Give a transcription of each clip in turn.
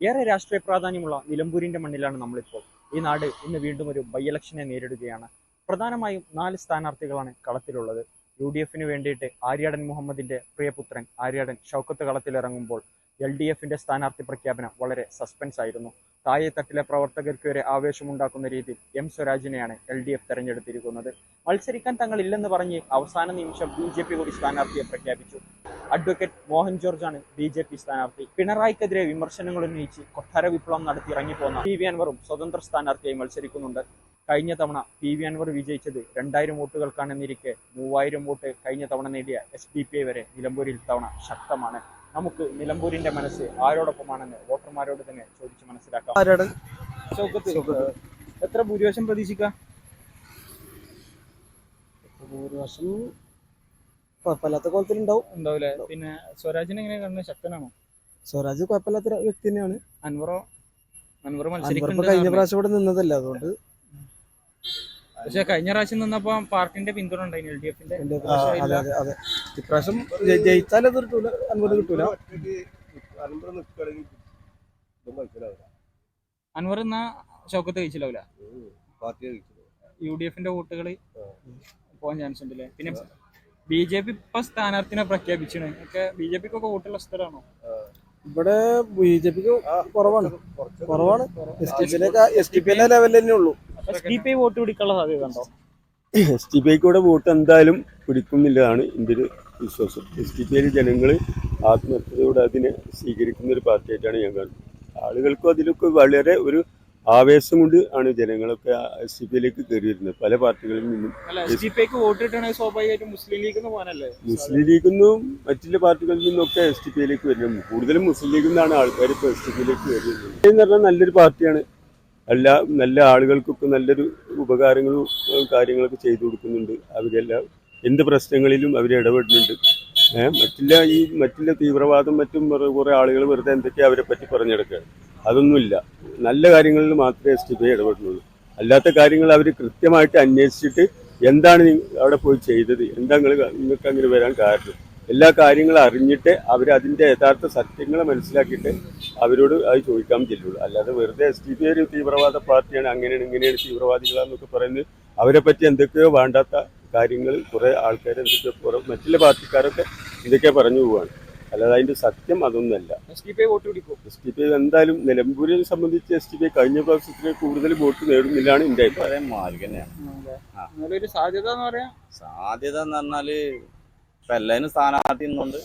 ഏറെ രാഷ്ട്രീയ പ്രാധാന്യമുള്ള നിലമ്പൂരിന്റെ മണ്ണിലാണ് നമ്മളിപ്പോൾ. ഈ നാട് ഇന്ന് വീണ്ടും ഒരു ബൈ ഇലക്ഷനെ നേരിടുകയാണ്. പ്രധാനമായും നാല് സ്ഥാനാർത്ഥികളാണ് കളത്തിലുള്ളത്. യു ഡി എഫിന് വേണ്ടിയിട്ട് ആര്യാടൻ മുഹമ്മദിന്റെ പ്രിയപുത്രൻ ആര്യാടൻ ഷൗക്കത്ത് കളത്തിലിറങ്ങുമ്പോൾ എൽ ഡി എഫിന്റെ സ്ഥാനാർത്ഥി പ്രഖ്യാപനം വളരെ സസ്പെൻസ് ആയിരുന്നു. താഴെ തട്ടിലെ പ്രവർത്തകർക്ക് വരെ ആവേശമുണ്ടാക്കുന്ന രീതിയിൽ എം സ്വരാജിനെയാണ് എൽ ഡി എഫ് തെരഞ്ഞെടുത്തിരിക്കുന്നത്. മത്സരിക്കാൻ തങ്ങളില്ലെന്ന് പറഞ്ഞ് അവസാന നിമിഷം ബി ജെ പി കൂടി സ്ഥാനാർത്ഥിയെ പ്രഖ്യാപിച്ചു. അഡ്വക്കേറ്റ് മോഹൻ ജോർജ് ആണ് ബി ജെ പി സ്ഥാനാർത്ഥി. പിണറായിക്കെതിരെ വിമർശനങ്ങൾ ഉന്നയിച്ച് കൊട്ടാര വിപ്ലവം നടത്തി ഇറങ്ങിപ്പോന്ന പി വി അൻവറും സ്വതന്ത്ര സ്ഥാനാർത്ഥിയായി മത്സരിക്കുന്നുണ്ട്. കഴിഞ്ഞ തവണ പി വി അൻവർ വിജയിച്ചത് രണ്ടായിരം വോട്ടുകൾക്കാണെന്നിരിക്കെ മൂവായിരം വോട്ട് കഴിഞ്ഞ തവണ നേടിയ എസ് ഡി പി ഐ വരെ നിലമ്പൂരിൽ തവണ ശക്തമാണ്. നമുക്ക് നിലമ്പൂരിന്റെ മനസ്സ് ആരോടൊപ്പമാണെന്ന് വോട്ടർമാരോട് തന്നെ ചോദിച്ച് മനസ്സിലാക്കാം. ഷൗക്കത്ത് എത്ര ഭൂരിപക്ഷം പ്രതീക്ഷിക്കാം? ഭൂരിപക്ഷം? കുഴപ്പമില്ലാത്ത കോലത്തിലുണ്ടാവും. ഉണ്ടാവില്ലേ പിന്നെ സ്വരാജിനെ എങ്ങനെ കാണുന്നത് ശക്തനാണോ? സ്വരാജ് കുഴപ്പമില്ലാത്ത വ്യക്തി തന്നെയാണ്. അൻവറോ? അൻവർ ഇപ്പൊ കഴിഞ്ഞ പ്രാവശ്യം ഇവിടെ നിന്നതല്ല അതുകൊണ്ട് പക്ഷെ കഴിഞ്ഞ പ്രാവശ്യം നിന്നപ്പോ പാർട്ടിന്റെ പിന്തുണ ഉണ്ടായിരുന്നു എൽ ഡി എഫിന്റെ അതെ ഇപ്രാവശ്യം ജയിച്ചാൽ അത് കിട്ടൂല അൻവർ കിട്ടൂല. അൻവർ എന്നാ ഷൗക്കത്ത് കഴിച്ചില്ലാവില്ല യു ഡി എഫിന്റെ വോട്ടുകൾ പോകാൻ ചാൻസ് ഉണ്ട് അല്ലേ പിന്നെ ബി ജെ പി ഇപ്പൊ സ്ഥാനാർത്ഥിനെ പ്രഖ്യാപിച്ചാണ്. ഒക്കെ ബി ജെ പിക്ക് ഒക്കെ വോട്ടുള്ള സ്ഥലമാണോ? ഇവിടെ ബി ജെ പിക്ക് കുറവാണ്. കുറവാണ്. S T P S T P ലെവലിൽ തന്നെ ഉള്ളൂ. എസ് ഡി പി വോട്ട് പിടിക്കാനുള്ള സാധ്യത ഉണ്ടോ? എസ് ടി പി ഐക്കൂടെ വോട്ട് എന്തായാലും പിടിക്കുന്നില്ലതാണ് എന്റെ ഒരു വിശ്വാസം. എസ് ടി പി ഐയിൽ ജനങ്ങൾ ആത്മഹത്യയോടെ അതിനെ സ്വീകരിക്കുന്ന ഒരു പാർട്ടിയായിട്ടാണ് ഞാൻ കാണുന്നത്. ആളുകൾക്കും അതിലൊക്കെ വളരെ ഒരു ആവേശം കൊണ്ട് ആണ് ജനങ്ങളൊക്കെ എസ് ടി പി ഐയിലേക്ക് കയറി വരുന്നത് പല പാർട്ടികളിൽ നിന്നും ഡി മുസ്ലിം ലീഗ് പോകാനല്ലേ? മുസ്ലിം ലീഗിൽ നിന്നും മറ്റുള്ള പാർട്ടികളിൽ നിന്നൊക്കെ എസ് ടി പി ഐയിലേക്ക് വരുന്നത്. കൂടുതലും മുസ്ലിം ലീഗിൽ നിന്നാണ് ആൾക്കാർ ഇപ്പോൾ എസ് ടി പി ഐയിലേക്ക് വരുന്നത് എന്ന് പറഞ്ഞാൽ നല്ലൊരു പാർട്ടിയാണ്. എല്ലാ നല്ല ആളുകൾക്കൊക്കെ നല്ലൊരു ഉപകാരങ്ങളും കാര്യങ്ങളൊക്കെ ചെയ്തു കൊടുക്കുന്നുണ്ട്. അവരെല്ലാം എന്ത് പ്രശ്നങ്ങളിലും അവർ ഇടപെടുന്നുണ്ട്. മറ്റില്ല ഈ മറ്റുള്ള തീവ്രവാദം മറ്റും കുറേ കുറെ ആളുകൾ വെറുതെ എന്തൊക്കെയാ അവരെ പറ്റി പറഞ്ഞെടുക്കുക. അതൊന്നുമില്ല. നല്ല കാര്യങ്ങളിൽ മാത്രമേ എസ് ടി പി ഇടപെടുന്നുള്ളൂ. അല്ലാത്ത കാര്യങ്ങൾ അവർ കൃത്യമായിട്ട് അന്വേഷിച്ചിട്ട് എന്താണ് അവിടെ പോയി ചെയ്തത്? എന്താ നിങ്ങൾ നിങ്ങൾക്ക് അങ്ങനെ വരാൻ കാരണം? എല്ലാ കാര്യങ്ങളും അറിഞ്ഞിട്ട് അവർ അതിന്റെ യഥാർത്ഥ സത്യങ്ങൾ മനസ്സിലാക്കിയിട്ട് അവരോട് അത് ചോദിക്കാൻ ചെല്ലുള്ളൂ. അല്ലാതെ വെറുതെ എസ് ടി പി ഒരു തീവ്രവാദ പാർട്ടിയാണ് അങ്ങനെയാണ് ഇങ്ങനെയാണ് തീവ്രവാദികളാന്നൊക്കെ പറയുന്നത്. അവരെ പറ്റി എന്തൊക്കെയോ വേണ്ടാത്ത കാര്യങ്ങൾ കുറേ ആൾക്കാർ എന്തൊക്കെയോ മറ്റുള്ള പാർട്ടിക്കാരൊക്കെ എന്തൊക്കെയോ പറഞ്ഞു പോവാണ്. അല്ലാതെ അതിന്റെ സത്യം അതൊന്നുമല്ല. S D P I vote പിടിക്കും. എസ് ടി പി എന്തായാലും നിലമ്പൂരിനെ സംബന്ധിച്ച് എസ് ടി പി കഴിഞ്ഞ പ്രാവശ്യത്തിന് കൂടുതൽ വോട്ട് നേടുന്നില്ലാണ് എന്റെ അഭിപ്രായം പറയാൻ തന്നെയാണ്. ഒരു സാധ്യത എന്ന് പറയാം. സാധ്യത എന്ന് പറഞ്ഞാൽ ഇപ്പൊ എല്ലാവരും സ്ഥാനാർത്ഥി നിന്നുകൊണ്ട്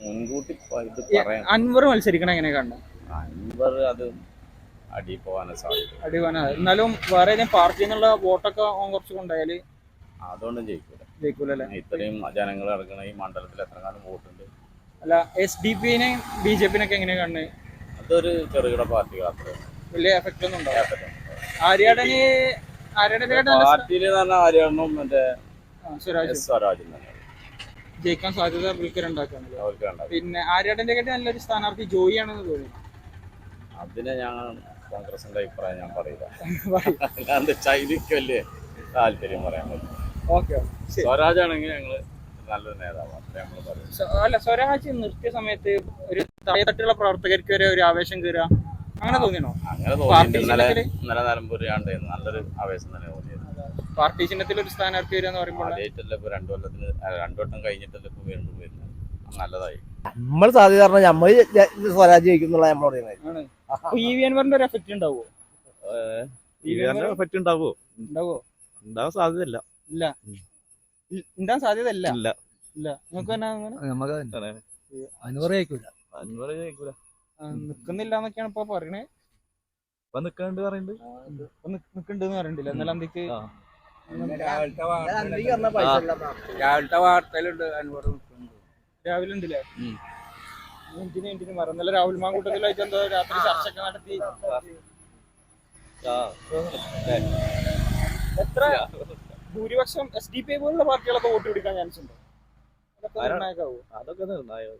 മുൻകൂട്ടി ഇത് പറയാം. അൻവർ മത്സരിക്കണം എങ്ങനെ കണ്ടു? അൻവർ അത് അടി പോവാനാ സാധ്യത അടി പോവാനാ എന്നാലും വേറെ ഏതെങ്കിലും പാർട്ടി എന്നുള്ള വോട്ടൊക്കെ കുറച്ച് കൊണ്ടായാൽ അതുകൊണ്ടും ജയിക്കൂല. ജയിക്കൂലല്ലേ? ഇത്രയും ജനങ്ങൾ ഇറങ്ങണ ഈ മണ്ഡലത്തിൽ എത്ര കാലം വോട്ടുണ്ട്? അല്ല എസ് ഡി പിനെ ബി ജെ പിനൊക്കെ എങ്ങനെ കാണുന്നത് അതൊരു ചെറുകിട പാർട്ടി അത്ര വലിയ എഫക്റ്റ് ഒന്നും ഉണ്ടാവും ആര്യാടന് ആര്യാടന്റെ പാർട്ടിയിൽ ആര്യാണും മറ്റേ സ്വരാജും തന്നെ. ജയിക്കാൻ സാധ്യത വിളിക്കലുണ്ടാക്കാണല്ലോ പിന്നെ ആര്യാടന്റെ കാട്ടി നല്ലൊരു സ്ഥാനാർത്ഥി ജോയി ആണെന്ന് തോന്നി അതിനെ ഞാൻ കോൺഗ്രസിന്റെ അഭിപ്രായം ഞാൻ പറയില്ല. എനിക്ക് വലിയ താല്പര്യം പറയാൻ പറ്റും ഓക്കെ സ്വരാജ് ആണെങ്കിൽ ഞങ്ങൾ നല്ലൊരു നേതാവാണ്. അല്ല സ്വരാജ് നിർത്തിയ സമയത്ത് ഒരു താഴെത്തട്ടുള്ള പ്രവർത്തകർക്ക് വരെ ഒരു ആവേശം കയറുക അങ്ങനെ തോന്നിയോ അങ്ങനെ തോന്നി നല്ല ഇന്നലെ നിലമ്പൂർ നല്ലൊരു ആവേശം തന്നെ തോന്നിയത്. പാർട്ടി ചിഹ്നത്തിൽ ഒരു സ്ഥാനാർത്ഥി വരിക എന്ന് പറയുമ്പോൾ ആദ്യമായിട്ടല്ല ഇപ്പൊ രണ്ടു കൊല്ലത്തിന് രണ്ടു വട്ടം കഴിഞ്ഞിട്ടല്ല ഇപ്പൊ വീണ്ടും വരുന്നത് നല്ലതായി. നമ്മൾ സാധ്യത പറഞ്ഞാൽ നമ്മൾ സ്വരാജ് ജയിക്കും നമ്മൾ പറയുന്നത് അൻവറിന്റെ ഒരു എഫക്റ്റ് ഉണ്ടാവോ? എഫക്റ്റ് വി ഉണ്ടാവോ? ഉണ്ടാവോ? ഉണ്ടാവാൻ സാധ്യതയില്ല. ഇല്ല. ഉണ്ടാവാൻ സാധ്യത ഇല്ല. ഇല്ല. ഇല്ല നിങ്ങൾക്ക് തന്നെ. അനുവർ ജയിക്കൂല. അൻവർ ജയിക്കൂല. നിക്കുന്നില്ല എന്നൊക്കെയാണ് ഇപ്പൊ പറയണേ. ഇപ്പൊ നിക്കണ്ട് പറയുന്നുണ്ട്. ഇപ്പൊ നിക്ക് നിക്കുന്നുണ്ടെന്ന് പറയണ്ടില്ല എന്നാലും അന്തിക്ക്. രാവിലത്തെ വാർത്തയിലുണ്ട് അൻവർ രാവിലെ ഉണ്ടല്ലേ എന്തിനു എന്തിനു? മറ ഇന്നലെ രാഹുൽ മാങ്കൂട്ടത്തിലായിട്ട് എന്തോ രാത്രി ചർച്ചയൊക്കെ നടത്തി. എത്ര ഭൂരിപക്ഷം എസ് ഡി പി ഐ പോലുള്ള പാർട്ടികളൊക്കെ വോട്ട് പിടിക്കാൻ ചാൻസ് ഉണ്ട്? അതൊക്കെ ആരാ? നിർണായകമാവോ? അതൊക്കെ നിർണായകം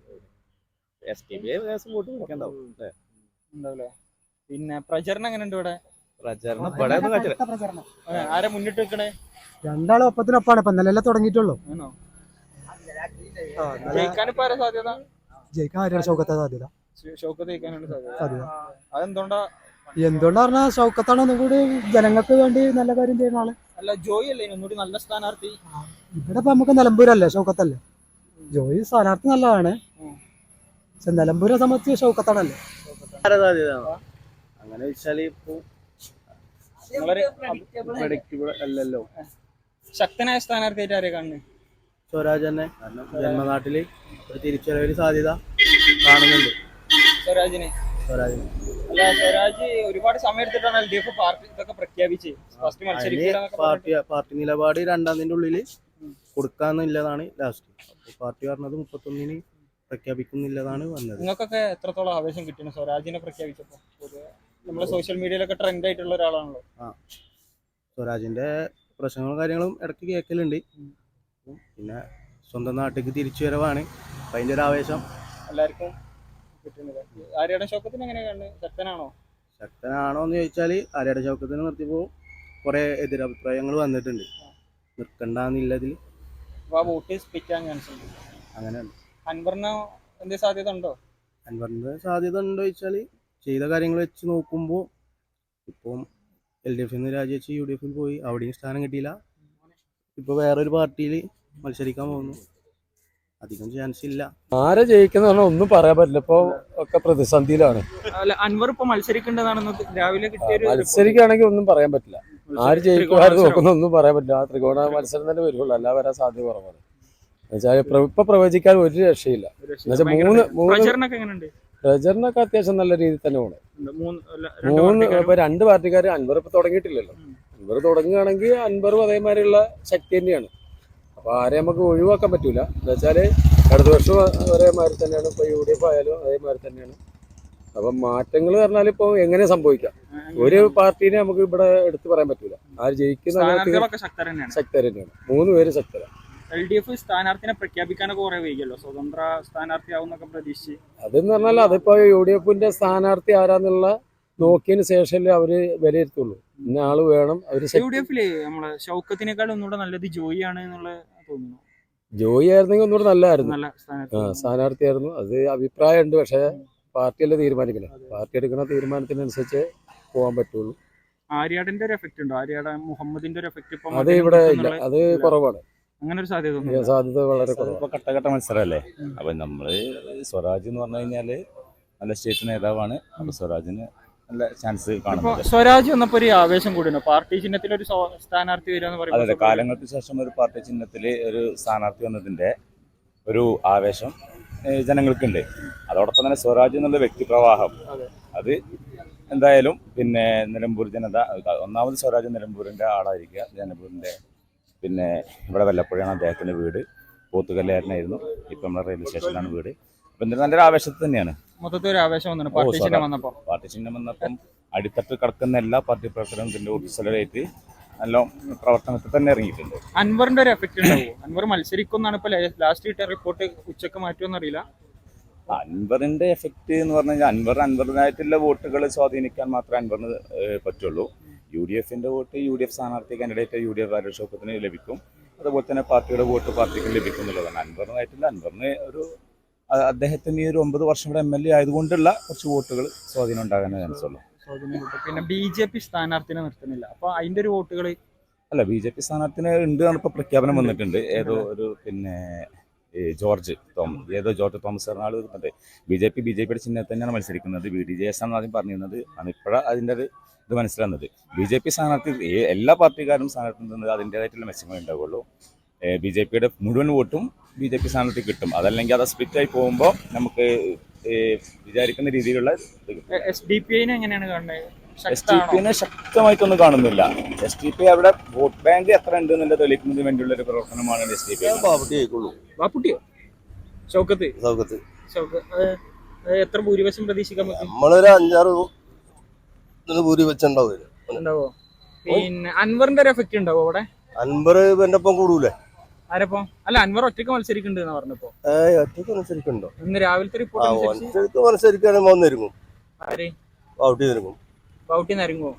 എസ് ടി ബി വോട്ട് പിടിക്കണ്ടാവും അല്ലേ? പിന്നെ പ്രചരണം എങ്ങനെയുണ്ട് ഇവിടെ? പ്രചാരണം. ഇവിടെ ഒന്നും കാണിച്ചില്ല ആ, ആരാ മുന്നിട്ട് വെക്കണേ? രണ്ടാളും ഒപ്പത്തിനൊപ്പാണ് ഇപ്പൊ നിലയിലെ തുടങ്ങിയിട്ടുള്ളൂ. ആണോ? ജയിക്കാൻ ഇപ്പൊ ആരാ സാധ്യത? ജയിക്കാൻ ആര്യാണ് ചൗക്കത്തെ സാധ്യത? ഷൗക്കത്ത് ജയിക്കാനാണ് സാധ്യത. സാധ്യത. അതെന്തുകൊണ്ടാ? എന്തുകൊണ്ടാ പറഞ്ഞാൽ ഷൗക്കത്താണ് ഒന്നും കൂടി ജനങ്ങൾക്ക് വേണ്ടി നല്ല കാര്യം ചെയ്യുന്ന ആൾ. അല്ല ജോയി അല്ലേ? ഒന്നുകൂടി നല്ല സ്ഥാനാർത്ഥി. ഇവിടെ ഇപ്പൊ നമുക്ക് നിലമ്പൂരല്ലേ ഷൗക്കത്തല്ലേ? ജോയി സ്ഥാനാർത്ഥി നല്ലതാണ്. പക്ഷെ നിലമ്പൂരെ സംബന്ധിച്ച് ഷൗക്കത്താണല്ലേ? അങ്ങനെ വെച്ചാൽ ഇപ്പൊ നിങ്ങളൊരു പ്രഡിക്റ്റബിൾ അല്ലല്ലോ. ശക്തനായ സ്ഥാനാർത്ഥിയായിട്ട് ആരെയാ കാണുന്നത് സ്വരാജ് തന്നെ. കാരണം ജന്മനാട്ടിൽ ഒരു തിരിച്ചറിയൊരു സാധ്യത കാണുന്നുണ്ട്. സ്വരാജിനെ. സ്വരാജിന്. അല്ല സ്വരാജ് ഒരുപാട് സമയം എടുത്തിട്ടാണ് എൽ ഡി എഫ് പാർട്ടി ഇതൊക്കെ പ്രഖ്യാപിച്ച്. ഫസ്റ്റ് പാർട്ടി പാർട്ടി നിലപാട് രണ്ടാമതിന്റെ ഉള്ളിൽ കൊടുക്കാന്നില്ലതാണ് ലാസ്റ്റ് അപ്പൊ പാർട്ടി പറഞ്ഞത് മുപ്പത്തൊന്നിന് പ്രഖ്യാപിക്കുന്നില്ലതാണ് വന്നത്. നിങ്ങൾക്കൊക്കെ എത്രത്തോളം ആവേശം കിട്ടിയാണ് സ്വരാജിനെ പ്രഖ്യാപിച്ചപ്പോൾ നമ്മളെ സോഷ്യൽ മീഡിയയിലൊക്കെ ട്രെൻഡ് ആയിട്ടുള്ള ഒരാളാണല്ലോ. സ്വരാജിന്റെ പ്രശ്നങ്ങളും കാര്യങ്ങളും ഇടയ്ക്ക് കേൾക്കലുണ്ട്. പിന്നെ സ്വന്തം നാട്ടിലേക്ക് തിരിച്ചു വരവാണ്. അപ്പൊ അതിന്റെ ഒരു ആവേശം. എല്ലാവർക്കും കിട്ടുന്നത് ആര്യാടെ ഷോക്കത്തിന് എങ്ങനെ കാണുന്നത് ശക്തനാണോ? ശക്തനാണോ എന്ന് ചോദിച്ചാൽ ആര്യയുടെ ശോക്കത്തിന് നിർത്തിയപ്പോൾ കുറെ എതിരഭിപ്രായങ്ങൾ വന്നിട്ടുണ്ട്. ആ വോട്ട് ആകാൻ ചാൻസ് ഉണ്ട്. അങ്ങനെയാണ്. അൻവറിന് സാധ്യത ഉണ്ടോ? അൻവറിന്റെ സാധ്യത ഉണ്ടോ ചോദിച്ചാൽ ചെയ്ത കാര്യങ്ങൾ വെച്ച് നോക്കുമ്പോൾ ഇപ്പം എൽ ഡി എഫിൽ നിന്ന് രാജിവെച്ച് യു ഡി എഫിൽ പോയി അവിടെയും സ്ഥാനം കിട്ടിയില്ല. ഇപ്പോൾ വേറൊരു പാർട്ടിയിൽ മത്സരിക്കാൻ പോകുന്നു. അധികം ചാൻസ് ഇല്ല. ആരെ ജയിക്കുന്ന പറഞ്ഞാൽ ഒന്നും പറയാൻ പറ്റില്ല. ഇപ്പൊ ഒക്കെ പ്രതിസന്ധിയിലാണ്. അൻവർ ഇപ്പൊ മത്സരിക്കേണ്ടതാണെന്ന് രാവിലെ കിട്ടിയ ഒരു മത്സരിക്കുകയാണെങ്കിൽ ഒന്നും പറയാൻ പറ്റില്ല. ആര് ജയിക്കും ആര് ത്രികോണ നോക്കുന്ന ഒന്നും പറയാൻ പറ്റില്ല. ആ ത്രികോണ മത്സരം തന്നെ വരുള്ളൂ. അല്ലാതെ വരാൻ സാധ്യത കുറവാണ്. എന്നുവെച്ചാൽ ഇപ്പൊ പ്രവചിക്കാൻ ഒരു രക്ഷയില്ല. എന്നുവെച്ചാൽ മൂന്ന് മൂന്ന് എങ്ങനെയുണ്ട് അത്യാവശ്യം നല്ല രീതിയിൽ തന്നെ പോണേ. മൂന്ന് ഇപ്പൊ രണ്ട് പാർട്ടിക്കാർ അൻവർ ഇപ്പൊ തുടങ്ങിയിട്ടില്ലല്ലോ. അൻവർ തുടങ്ങുകയാണെങ്കിൽ അൻവറും അതേമാതിരിയുള്ള ശക്തി തന്നെയാണ്. അപ്പൊ ആരെ നമുക്ക് ഒഴിവാക്കാൻ പറ്റൂല. എന്താ വെച്ചാൽ അടുത്ത വർഷം ഒരേമാതിരി തന്നെയാണ്. ഇപ്പൊ യു ഡി എഫ് ആയാലും അതേമാതിരി തന്നെയാണ്. അപ്പൊ മാറ്റങ്ങൾ പറഞ്ഞാൽ ഇപ്പൊ എങ്ങനെ സംഭവിക്കാം? ഒരു പാർട്ടീനെ നമുക്ക് ഇവിടെ എടുത്തു പറയാൻ പറ്റൂല. ആര് ജയിക്കുന്ന ശക്തർ തന്നെയാണ്. മൂന്ന് പേര് ശക്തരാണ് എൽ ഡി എഫ് സ്ഥാനാർത്ഥിനെ പ്രഖ്യാപിക്കാനൊക്കെ കുറെ വൈകിയല്ലോ. സ്വതന്ത്ര സ്ഥാനാർത്ഥിയാവുന്നൊക്കെ പ്രതീക്ഷിച്ച്. അതെന്ന് പറഞ്ഞാൽ അതിപ്പോ യു ഡി എഫിന്റെ സ്ഥാനാർത്ഥി ആരാന്നുള്ള നോക്കിയതിന് ശേഷമല്ലേ അവർ വിലയിരുത്തുള്ളൂ. ഇന്ന ആൾ വേണം അവർ യു ഡി എഫിൽ നമ്മളെ ഷൗക്കത്തിനേക്കാൾ ഒന്നുകൂടെ നല്ലത് ജോയി ആണ് എന്നുള്ള തോന്നുന്നു. ജോയി ആയിരുന്നെങ്കിൽ ഒന്നുകൂടെ നല്ലതായിരുന്നു നല്ല ആ സ്ഥാനാർത്ഥി സ്ഥാനാർത്ഥിയായിരുന്നു. അത് അഭിപ്രായമുണ്ട് പക്ഷേ പാർട്ടിയല്ലേ തീരുമാനിക്കണം. പാർട്ടി എടുക്കുന്ന തീരുമാനത്തിനനുസരിച്ച് പോകാൻ പറ്റുള്ളൂ. ആര്യാടന്റെ ഒരു എഫക്റ്റ് ഉണ്ടോ? ആര്യാട മുഹമ്മദിന്റെ ഒരു എഫക്റ്റ് അത് ഇവിടെ ഇല്ല. അത് കുറവാണ്. അങ്ങനെ ഒരു സാധ്യത സാധ്യത വളരെ കുറവാണ് ഇപ്പൊ ഘട്ടഘട്ട മത്സരമല്ലേ. അപ്പൊ നമ്മൾ സ്വരാജ് എന്ന് പറഞ്ഞു കഴിഞ്ഞാൽ നല്ല സ്റ്റേറ്റ് നേതാവാണ്. അപ്പൊ സ്വരാജിന് നല്ല ചാൻസ് കാണുന്നത് സ്വരാജ് വന്നപ്പോ ഒരു ആവേശം കൂടിയാണ് പാർട്ടി ചിഹ്നത്തിൽ ഒരു സ്ഥാനാർത്ഥി വരിക എന്ന് അതെ കാലങ്ങൾക്ക് ശേഷം ഒരു പാർട്ടി ചിഹ്നത്തിൽ ഒരു സ്ഥാനാർത്ഥി വന്നതിന്റെ ഒരു ആവേശം ജനങ്ങൾക്കുണ്ട്. അതോടൊപ്പം തന്നെ സ്വരാജ് എന്നുള്ള വ്യക്തിപ്രവാഹം അതെ. അത് എന്തായാലും പിന്നെ നിലമ്പൂർ ജനത ഒന്നാമത് സ്വരാജ് നിലമ്പൂരിന്റെ ആളായിരിക്കുക നിലമ്പൂരിന്റെ പിന്നെ ഇവിടെ വല്ലപ്പുഴയാണ് അദ്ദേഹത്തിന്റെ വീട്. പോത്തുകല്ലാരനായിരുന്നു ഇപ്പം നമ്മുടെ റെയിൽവേ സ്റ്റേഷനിലാണ് വീട്. അപ്പം എന്തൊരു നല്ലൊരു ആവേശത്തിൽ തന്നെയാണ്. മൊത്തത്തിൽ ഒരു ആവേശം വന്നു പാർട്ടി ചിഹ്നം വന്നപ്പോൾ. പാർട്ടി ചിഹ്നം വന്നപ്പം അടിത്തട്ട് കിടക്കുന്ന എല്ലാ പാർട്ടി ഇതിന്റെ ഊർജസ്വലരായിട്ട് നല്ല പ്രവർത്തനത്തിൽ തന്നെ ഇറങ്ങിയിട്ടുണ്ട്. അൻവറിന്റെ ഒരു എഫക്റ്റ് ഉണ്ടാവും? അൻവർ മത്സരിക്കുന്നാണ് ഇപ്പൊ ലാസ്റ്റ് കിട്ടിയ റിപ്പോർട്ട് ഉച്ചയ്ക്ക് മാറ്റുമെന്ന് അറിയില്ല അൻവറിന്റെ എഫക്റ്റ് എന്ന് പറഞ്ഞു കഴിഞ്ഞാൽ അൻവർ അൻവറിനായിട്ടുള്ള വോട്ടുകൾ സ്വാധീനിക്കാൻ മാത്രമേ അൻവറിന് പറ്റുള്ളൂ. യു ഡി എഫിന്റെ വോട്ട് യു ഡി എഫ് സ്ഥാനാർത്ഥി കാൻഡിഡേറ്റ് യു ഡി എഫ് ആരോഗ്യത്തിന് ലഭിക്കും. അതുപോലെ തന്നെ പാർട്ടിയുടെ വോട്ട് പാർട്ടിക്ക് ലഭിക്കും എന്നുള്ളതാണ്. അൻവറിനായിട്ടില്ല അൻവറിന് ഒരു അദ്ദേഹത്തിന് ഈ ഒരു ഒമ്പത് വർഷം ഇവിടെ എം എൽ എ ആയതുകൊണ്ടുള്ള കുറച്ച് വോട്ടുകൾ സ്വാധീനം ഉണ്ടാകാനേ ചാൻസ് ഉള്ളൂ. പിന്നെ ബി ജെ പി സ്ഥാനാർത്ഥിനെ നിർത്തുന്നില്ല. അപ്പോൾ അതിന്റെ ഒരു വോട്ടുകൾ അല്ല ബി ജെ പി സ്ഥാനാർത്ഥിനെ ഉണ്ട് ഇപ്പോൾ പ്രഖ്യാപനം വന്നിട്ടുണ്ട്. ഏതോ ഒരു പിന്നെ ജോർജ് തോമസ് ഏതോ ജോർജ് തോമസ് പറഞ്ഞ ആൾ വരുന്നുണ്ട് B J P B J പിയുടെ ചിഹ്നത്തിൽ തന്നെയാണ് മത്സരിക്കുന്നത്. ബി ഡി ജെ എസ് ആണ് ആദ്യം പറഞ്ഞിരുന്നത്. ആണ് ഇപ്പോഴാണ് അതിന്റെ അത് ഇത് മനസ്സിലാകുന്നത്. ബി ജെ പി സ്ഥാനാർത്ഥി എല്ലാ പാർട്ടിക്കാരും സ്ഥാനാർത്ഥി നിന്നത് അതിന്റേതായിട്ടുള്ള മെച്ചങ്ങൾ ഉണ്ടാവുള്ളൂ. ബി ജെ പിയുടെ മുഴുവൻ വോട്ടും ബി ജെ പി സ്ഥാനാർത്ഥി കിട്ടും. അതല്ലെങ്കിൽ അത് സ്പിറ്റായി പോകുമ്പോൾ നമുക്ക് വിചാരിക്കുന്ന രീതിയിലുള്ള എസ് ഡി പി ഐനെ എങ്ങനെയാണ് കാണുന്നത്? എസ് ടി പിന്നെ ശക്തമായിട്ടൊന്നും കാണുന്നില്ല. എസ് ടി പി അവിടെ വോട്ട് ബാങ്ക് എത്ര ഉണ്ട് എന്നുള്ളത് തെളിയിക്കുന്നതിന് വേണ്ടിയുള്ള ഒരു പ്രവർത്തനമാണ് എസ് ടി പി പാവട്ടി ജയിക്കുള്ളൂ വാപ്പുട്ടിയോ ഷൗക്കത്ത് ഷൗക്കത്ത് എത്ര ഭൂരിപക്ഷം പ്രതീക്ഷിക്കാൻ നമ്മളൊരു അഞ്ചാറ് ഭൂരിപക്ഷം ഉണ്ടാവും? ഉണ്ടാവോ പിന്നെ അൻവറിന്റെ ഒരു എഫക്ട് ഉണ്ടാവോ അവിടെ? അൻവർ എന്റെ ഒപ്പം കൂടൂലേ? ആരപ്പോ? അല്ല അൻവർ ഒറ്റയ്ക്ക് മത്സരിക്കുന്നുണ്ട് പറഞ്ഞപ്പോ. ഒറ്റയ്ക്ക് ഒറ്റയ്ക്ക് മത്സരിക്കണ്ടോ ഇന്ന് രാവിലത്തെ റിപ്പോർട്ട് മത്സരിക്കാൻ വന്നിരുന്നു. ആര്? പാവട്ടി നിരങ്ങും ഇറങ്ങുമോ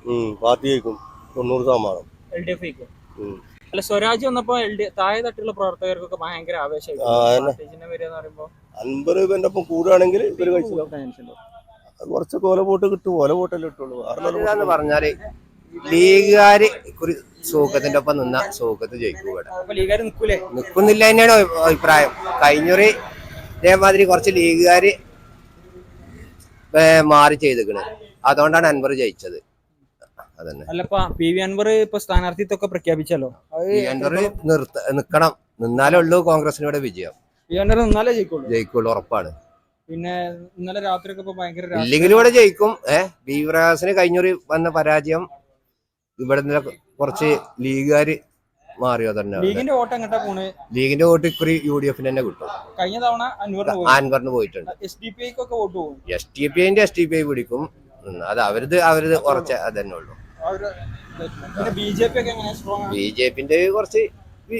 പാർട്ടി ജയിക്കും തൊണ്ണൂറ് ശതമാനം. എൽ ഡി എഫ് ജയിക്കും അല്ല സ്വരാജ് വന്നപ്പോ എൽ ഡി താഴെ തട്ടിലുള്ള പ്രവർത്തകർക്കൊക്കെ ഭയങ്കര ആവേശമായിരുന്നു. അൻപത് രൂപന്റെ ഒപ്പം കൂടുകയാണെങ്കിൽ ഇവർ കഴിച്ചു. അത് കുറച്ച് കോല വോട്ട് കിട്ടും. ഓല വോട്ടല്ലേ കിട്ടുള്ളൂ. എന്ന് പറഞ്ഞാൽ ലീഗുകാര് ഒരു സൂക്കത്തിന്റെ ഒപ്പം നിന്ന സൂക്കത്ത് ജയിക്കും ഇവിടെ. നിക്കുന്നില്ല തന്നെയാണ് അഭിപ്രായം. കഴിഞ്ഞൊരു ഇതേമാതിരി കുറച്ച് ലീഗുകാര് മാറി ചെയ്തിക്കണ്. അതുകൊണ്ടാണ് അൻവർ ജയിച്ചത്. അതന്നെ. അല്ലപ്പ പി വി അൻവർ ഇപ്പൊ സ്ഥാനാർത്ഥിത്വമൊക്കെ പ്രഖ്യാപിച്ചല്ലോ? അൻവർ നിർത്ത നിക്കണം. നിന്നാലേ ഉള്ളൂ കോൺഗ്രസിനൂടെ വിജയം. പി വി അൻവർ നിന്നാലേ ജയിക്കുള്ളൂ. ജയിക്കുള്ളൂ ഉറപ്പാണ്. പിന്നെ ഇന്നലെ രാത്രിയൊക്കെ ഇപ്പൊ ഭയങ്കര ഇല്ലെങ്കിലും ഇവിടെ ജയിക്കും. ഏഹ് ബി പ്രകാശിന് കഴിഞ്ഞൊരു വന്ന പരാജയം ഇവിടെ കുറച്ച് ലീഗുകാര് മാറിയോ തന്നെ ലീഗിന്റെ വോട്ട് എങ്ങോട്ടാ പോണ്? ലീഗിന്റെ വോട്ട് ഇക്കുറി യു ഡി എഫിന് തന്നെ കിട്ടും. കഴിഞ്ഞ തവണ അൻവറിന് പോയിട്ടുണ്ട്. എസ് ഡി പി ഐക്കൊക്കെ വോട്ട് പോകും. എസ് ഡി പി ഐന്റെ എസ് ഡി പി ഐ പിടിക്കും. അത് അവരത് അവരത് കുറച്ച് അതന്നെ ഉള്ളൂ. ബി ജെ പിന്റെ കുറച്ച്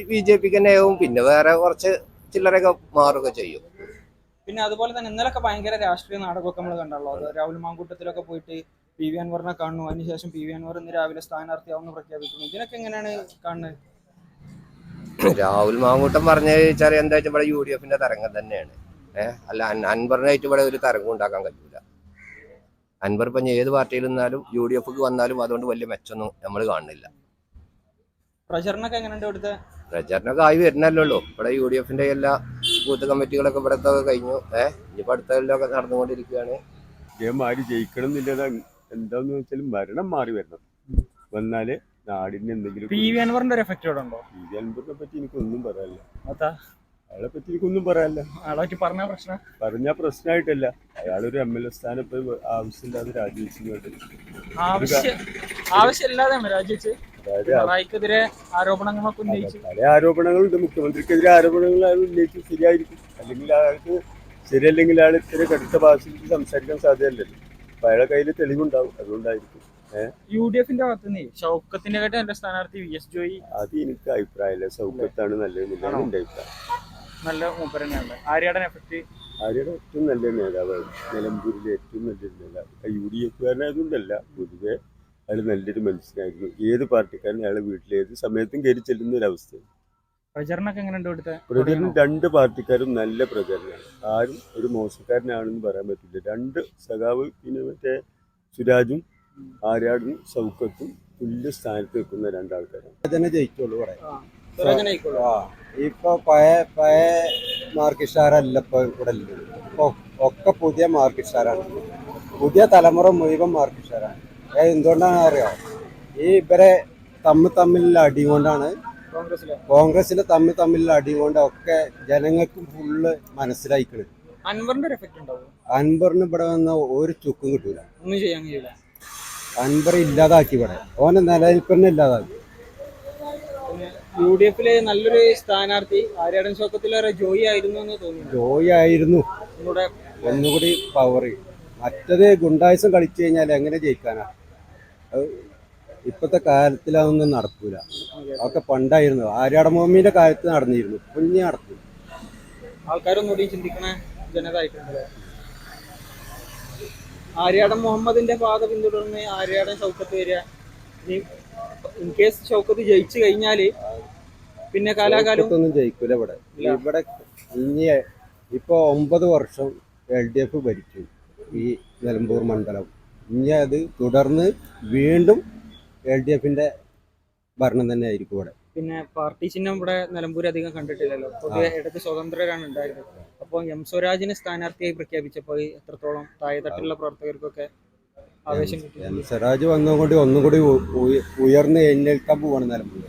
ബി ജെ പിക്ക് തന്നെ ആവും. പിന്നെ വേറെ കുറച്ച് ചില്ലറൊക്കെ മാറുകയൊക്കെ ചെയ്യും. പിന്നെ അതുപോലെ തന്നെ ഇന്നലൊക്കെ ഭയങ്കര രാഷ്ട്രീയ നാടകമൊക്കെ നമ്മൾ കണ്ടല്ലോ. അത് രാഹുൽ മാങ്കൂട്ടത്തിലൊക്കെ പോയിട്ട് പി വി അൻവറിനെ കാണുന്നു. അതിനുശേഷം പി വി അൻവർ ഇന്ന് രാവിലെ സ്ഥാനാർത്ഥിയാവുന്ന പ്രഖ്യാപിക്കുന്നു. ഇതിനൊക്കെ എങ്ങനെയാണ് കാണുന്നത്? രാഹുൽ മാങ്കൂട്ടം പറഞ്ഞു വെച്ചാൽ എന്താ വെച്ചാൽ ഇവിടെ യു ഡി എഫിന്റെ തരംഗം തന്നെയാണ്. ഏഹ് അല്ല അൻ- അൻവറിനായിട്ട് ഇവിടെ ഒരു തരംഗം ഉണ്ടാക്കാൻ കഴിയൂല. അൻവർ ഇപ്പം ഏത് പാർട്ടിയിൽ നിന്നാലും യു ഡി എഫ് വന്നാലും അതുകൊണ്ട് വലിയ മെച്ചമൊന്നും നമ്മൾ കാണുന്നില്ല. പ്രചരണമൊക്കെ എങ്ങനെയുണ്ട് ഇവിടുത്തെ? പ്രചാരണമൊക്കെ ആയി വരുന്നല്ലോ ഉള്ളൂ ഇവിടെ യു ഡി എഫിന്റെ എല്ലാ ബൂത്ത് കമ്മിറ്റികളൊക്കെ ഇവിടെ കഴിഞ്ഞു. ഏഹ് ഇനിയിപ്പോൾ അടുത്തതിലൊക്കെ നടന്നുകൊണ്ടിരിക്കുകയാണ്. ഇതേമാതിരി ജയിക്കണം എന്നുള്ളത് എന്താന്ന് വെച്ചാൽ മരണം മാറി വരണം വന്നാൽ നാടിന് എന്തെങ്കിലും പി വി അൻവറിന്റെ ഒരു എഫക്റ്റ് ഇവിടെ ഉണ്ടോ? പി വി അൻവറിനെ പറ്റി എനിക്കൊന്നും പറയാനില്ല. അതാ. അയാളെ പറ്റി എനിക്കൊന്നും പറയാനില്ല. ആളാക്കി പറഞ്ഞ പ്രശ്നം? പറഞ്ഞ പ്രശ്നമായിട്ടല്ല അയാളൊരു എം എൽ എ സ്ഥാനം ഇപ്പൊ ആവശ്യമില്ലാതെ രാജിവെച്ചു ആവശ്യം ആവശ്യമില്ലാതെ പിണറായിക്കെതിരെ ആരോപണങ്ങളൊക്കെ ഉന്നയിച്ച്. പല ആരോപണങ്ങളുണ്ട്. മുഖ്യമന്ത്രിക്കെതിരെ ആരോപണങ്ങൾ അയാൾ ഉന്നയിച്ച് ശരിയായിരിക്കും. അല്ലെങ്കിൽ അയാൾക്ക് ശരിയല്ലെങ്കിൽ അയാൾ ഇത്ര കടുത്ത ഭാഷയിൽ സംസാരിക്കാൻ സാധ്യതയല്ലല്ലോ. അപ്പൊ അയാളെ കയ്യിൽ തെളിവുണ്ടാവും. അതുകൊണ്ടായിരിക്കും. യു ഡി എഫിന്റെ ഭാഗത്തുനിന്ന് ഷൗക്കത്തിന്റെ കേട്ട് എന്റെ സ്ഥാനാർത്ഥി വി എസ് ജോയി. അത് എനിക്ക് അഭിപ്രായമില്ല. സൗഖ്യത്താണ് നല്ലത് എന്റെ അഭിപ്രായം. നല്ല മൂപ്പർ തന്നെയാണ് ആര്യാടൻ എഫക്ട് ആര്യയുടെ ഏറ്റവും നല്ല നേതാവാണ്. നിലമ്പൂരിലെ ഏറ്റവും നല്ലൊരു നേതാവ്. യു ഡി എഫുകാരനായതുകൊണ്ടല്ല പൊതുവെ അയാൾ നല്ലൊരു മനുഷ്യനായിരുന്നു. ഏത് പാർട്ടിക്കാരനും അയാളെ വീട്ടിൽ ഏത് സമയത്തും കയറി ചെല്ലുന്ന ഒരു അവസ്ഥ പ്രചരണമൊക്കെ എങ്ങനെയുണ്ട് ഇവിടുത്തെ? പ്രചരണം രണ്ട് പാർട്ടിക്കാരും നല്ല പ്രചരണമാണ്. ആരും ഒരു മോശക്കാരനാണെന്ന് പറയാൻ പറ്റില്ല. രണ്ട് സഖാവ് പിന്നെ മറ്റേ സുരാജും ആര്യാടും സൗക്കത്തും തുല്യ സ്ഥാനത്ത് നിൽക്കുന്ന രണ്ടാൾക്കാരാണ് തന്നെ ജയിക്കുള്ളൂ ആ. ഇപ്പൊ പഴയ പഴയ മാർക്കറ്റ് സ്റ്റാറല്ല ഇപ്പൊ ഇവിടെ ഒക്കെ പുതിയ മാർക്കറ്റ് സ്റ്റാറാണ് പുതിയ തലമുറ മുഴുവൻ മാർക്കറ്റ് സ്റ്റാറാണ് അത് എന്തുകൊണ്ടാണ് അറിയോ? ഈ ഇവരെ തമ്മിൽ തമ്മിലുള്ള അടി കൊണ്ടാണ് കോൺഗ്രസിലെ തമ്മിൽ തമ്മിലുള്ള അടി കൊണ്ട് ഒക്കെ ജനങ്ങൾക്ക് ഫുള്ള് മനസ്സിലായിക്കണ്. അൻപറിന് ഇവിടെ വന്ന ഒരു ചുക്കും കിട്ടൂല. അൻപർ ഇല്ലാതാക്കി ഇവിടെ. ഓനെ നിലനിൽപ്പന്നെ ഇല്ലാതാക്കി. യു ഡി എഫിലെ നല്ലൊരു സ്ഥാനാർത്ഥി ആര്യാടൻ ഷൗക്കത്തിലേറെ ജോയി ആയിരുന്നു എന്ന് തോന്നുന്നു. ജോയി ആയിരുന്നു. ഒന്നുകൂടെ ഒന്നുകൂടി പവർ മറ്റത് ഗുണ്ടായുസം കളിച്ചു കഴിഞ്ഞാൽ എങ്ങനെ ജയിക്കാനാ? അത് ഇപ്പോഴത്തെ കാലത്തിലതൊന്നും നടക്കൂല. അതൊക്കെ പണ്ടായിരുന്നു. ആര്യാടമോമിന്റെ കാലത്ത് നടന്നിരുന്നു. ഇനി നടക്കും ആൾക്കാരൊന്നുകൂടി ചിന്തിക്കണ ജനത ആയിട്ടുണ്ട് ആര്യാടൻ മുഹമ്മദിന്റെ പാത പിന്തുടർന്ന് ആര്യാടൻ ചൗക്കത്ത് വരിക. ഇൻ കേസ് ഷൗക്കത്ത് ജയിച്ചു കഴിഞ്ഞാൽ പിന്നെ കാലാകാലം ഒന്നും ജയിക്കൂല ഇവിടെ. ഇവിടെ ഇനി ഇപ്പൊ ഒമ്പത് വർഷം എൽ ഡി എഫ് ഭരിച്ചു. ഈ നിലമ്പൂർ മണ്ഡലം. ഇനി അത് തുടർന്ന് വീണ്ടും എൽ ഡി എഫിന്റെ ഭരണം തന്നെ ആയിരിക്കും ഇവിടെ. പിന്നെ പാർട്ടി ചിഹ്നം ഇവിടെ നിലമ്പൂർ അധികം കണ്ടിട്ടില്ലല്ലോ. പൊതുവെ ഇടത് സ്വതന്ത്രരാണ് ഉണ്ടായിരുന്നത്. അപ്പോൾ എം സ്വരാജിനെ സ്ഥാനാർത്ഥിയായി പ്രഖ്യാപിച്ചപ്പോൾ എത്രത്തോളം താഴെത്തട്ടിലുള്ള പ്രവർത്തകർക്കൊക്കെ ആവേശം കിട്ടി സിറാജ് സ്വരാജ് വന്നതുകൊണ്ട് ഒന്നും കൂടി ഉ- ഉയ- ഉയർന്ന് എഴുന്നേൽക്കാൻ പോവാണ് നിലമ്പൂർ